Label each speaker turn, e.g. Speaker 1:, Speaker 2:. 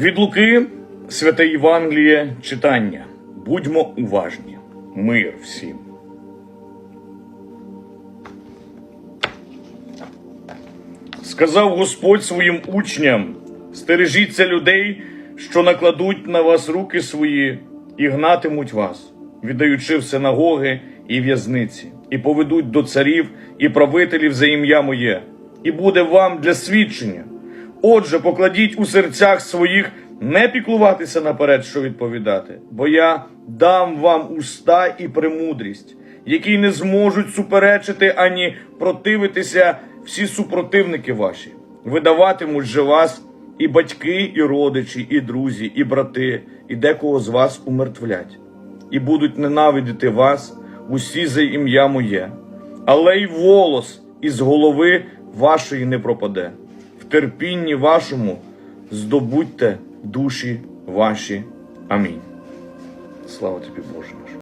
Speaker 1: Від Луки, Святе Євангеліє, читання. Будьмо уважні. Мир всім. Сказав Господь своїм учням: стережіться людей, що накладуть на вас руки свої і гнатимуть вас, віддаючи в синагоги і в'язниці, і поведуть до царів і правителів за ім'я моє, і буде вам для свідчення. Отже, покладіть у серцях своїх не піклуватися наперед, що відповідати, бо я дам вам уста і премудрість, які не зможуть суперечити ані противитися всі супротивники ваші. Видаватимуть же вас і батьки, і родичі, і друзі, і брати, і декого з вас умертвлять, і будуть ненавидіти вас усі за ім'я моє, але й волос із голови вашої не пропаде. Терпінні вашому здобудьте душі ваші. Амінь. Слава тобі, Боже наш.